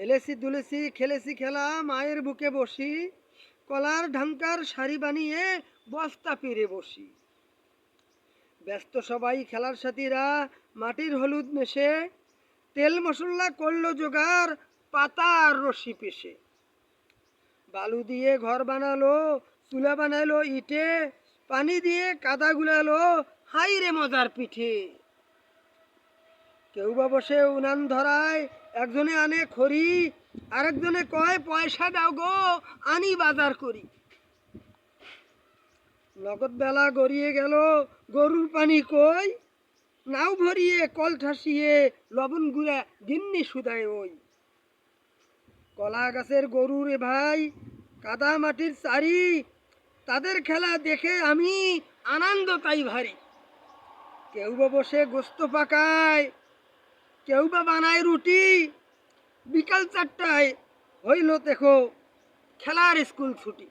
হেলেছি দুলেছি, খেলেছি খেলা মায়ের বুকে বসি, কলার ঢাঙ্কার শাড়ি বানিয়ে বস্তা পেরে বসি। ব্যস্ত সবাই খেলার সাথীরা, মাটির হলুদ মেশে, তেল মশলা করল জোগাড়, পাতা আর রশি পেশে। বালু দিয়ে ঘর বানালো, চুলা বানালো ইটে, পানি দিয়ে কাদা গুলালো, হাই রে মজার পিঠে। কেউ বা বসে উনান ধরায়, একজনে আনে খড়ি, আরেকজনে কয়, পয়সা দাও গো, আনি বাজার করি। নগদ বেলা গড়িয়ে গেল, গরুর পানি কই? নাও ভরিয়ে, কল ঠাসিয়ে, লবণ গুঁড়া গিন্নি সুদায় ওই। কলা গাছের গরু রে ভাই, কাদা মাটির চারি, তাদের খেলা দেখে আমি আনন্দ তাই ভারী। কেউ বসে গোস্ত পাকায় কেউ বা বানায় রুটি। বিকাল চারটায় হইল দেখো খেলার স্কুল ছুটি।